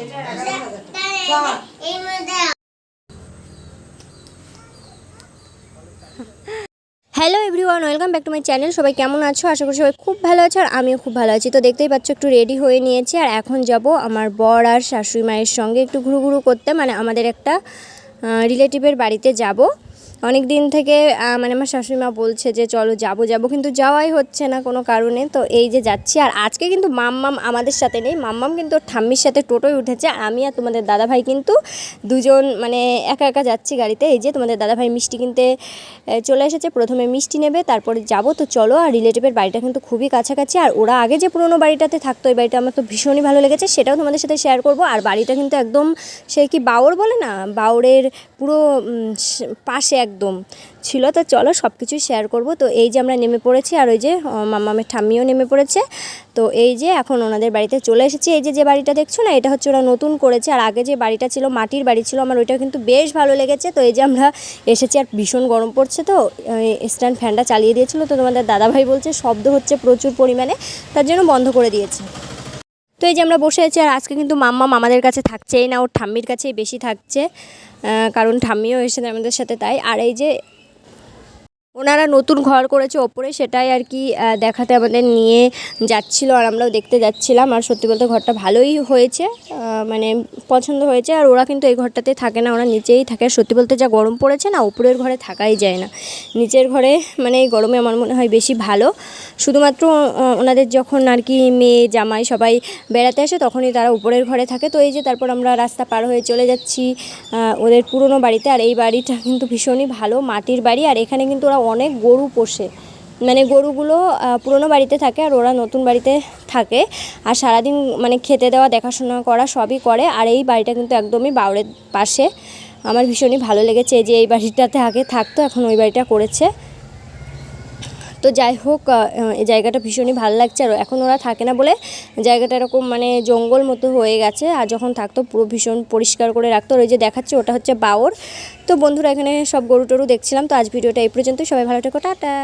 Hello everyone hello everyone, welcome back to my channel. সবাই কেমন আছো? আশা করি সবাই খুব ভালো আছো আর আমিও খুব ভালো আছি। তো দেখতেই পাচ্ছ, একটু রেডি হয়ে নিয়েছি আর এখন যাব আমার বর আর শাশুড়ি মায়ের সঙ্গে একটু ঘুরু ঘুরু করতে। মানে আমাদের একটা রিলেটিভের বাড়িতে যাব। অনেক দিন থেকে মানে আমার শাশুড়ি মা বলছে যে, চলো যাব যাব। কিন্তু যাওয়াই হচ্ছে না কোনো কারণে। তো এই যে যাচ্ছি, আর আজকে কিন্তু মাম্মাম আমাদের সাথে নেই। মাম্মাম কিন্তু ওর ঠাম্মির সাথে টোটোয় উঠেছে আমি আর তোমাদের দাদাভাই কিন্তু দুজন মানে একা একা যাচ্ছি গাড়িতে। এই যে তোমাদের দাদাভাই মিষ্টি কিনতে চলে এসেছে, প্রথমে মিষ্টি নেবে, তারপরে যাব। তো চলো, আর রিলেটিভের বাড়িটা কিন্তু খুবই কাছাকাছি, আর ওরা আগে যে পুরোনো বাড়িটাতে থাকতো ওই বাড়িটা আমার তো ভীষণই ভালো লেগেছে, সেটাও তোমাদের সাথে শেয়ার করব। আর বাড়িটা কিন্তু একদম, সে কি বাউর বলে না? বাউরের পুরো পাশে একদম ছিল। তো চলো সব কিছুই শেয়ার করব। তো এই যে আমরা নেমে পড়েছি আর ওই যে আহ, মাম্মামের ঠাম্মিও নেমে পড়েছে। তো এই যে এখন ওনাদের বাড়িতে চলে এসেছি। এই যে যে বাড়িটা দেখছ না এটা হচ্ছে ওরা নতুন করেছে। আর আগে যে বাড়িটা ছিল মাটির বাড়ি ছিল আমার ওইটা কিন্তু বেশ ভালো লেগেছে। তো এই যে আমরা এসেছি আর ভীষণ গরম পড়ছে তো স্ট্যান্ড ফ্যানটা চালিয়ে দিয়েছিল। তো তোমাদের দাদাভাই বলছে শব্দ হচ্ছে প্রচুর পরিমাণে তার জন্য বন্ধ করে দিয়েছে। তো এই যে আমরা বসে আছি, আর আজকে কিন্তু মাম্মা আমাদের কাছে থাকছেই না, ওর ঠাম্মির কাছেই বেশি থাকছে কারণ ঠাম্মিও এসেছে আমাদের সাথে তাই। আর এই যে ওনারা নতুন ঘর করেছে ওপরে, সেটাই আর কি দেখাতে আমাদের নিয়ে যাচ্ছিল, আর আমরাও দেখতে যাচ্ছিলাম। আর সত্যি বলতে ঘরটা ভালোই হয়েছে মানে পছন্দ হয়েছে, আর ওরা কিন্তু এই ঘরটাতে থাকে না, ওরা নিচেই থাকে। সত্যি বলতে যা গরম পড়েছে না, উপরের ঘরে থাকাই যায় না। নিচের ঘরে মানে এই গরমে আমার মনে হয় বেশি ভালো। শুধুমাত্র ওনাদের যখন আর কি মেয়ে, জামাই সবাই বেড়াতে আসে, তখনই তারা উপরের ঘরে থাকে। তো এই যে তারপর আমরা রাস্তা পার হয়ে চলে যাচ্ছি ওদের পুরনো বাড়িতে। আর এই বাড়িটা কিন্তু ভীষণই ভালো, মাটির বাড়ি। আর এখানে কিন্তু ওরা অনেক গরু পোষে। মানে গরুগুলো পুরনো বাড়িতে থাকে আর ওরা নতুন বাড়িতে থাকে। আর সারাদিন মানে খেতে দেওয়া, দেখাশোনা করা সবই করে। আর এই বাড়িটা কিন্তু একদমই বাউরের পাশে। আমার ভীষণই ভালো লেগেছে যে এই বাড়িটাতে আগে থাকতো, এখন ওই বাড়িটা করেছে। তো যাই হোক এই জায়গাটা ভীষণই ভালো লাগছে। আর এখন ওরা থাকে না বলে জায়গাটা এরকম মানে জঙ্গল মতো হয়ে গেছে। আর যখন থাকতো পুরো ভীষণ পরিষ্কার করে রাখতো। ওই যে দেখাচ্ছে ওটা হচ্ছে বাওর। তো বন্ধুরা, এখানে সব গরু টরু দেখছিলাম। তো আজ ভিডিওটা এই পর্যন্ত সবাই ভালো থেকো, টাটা।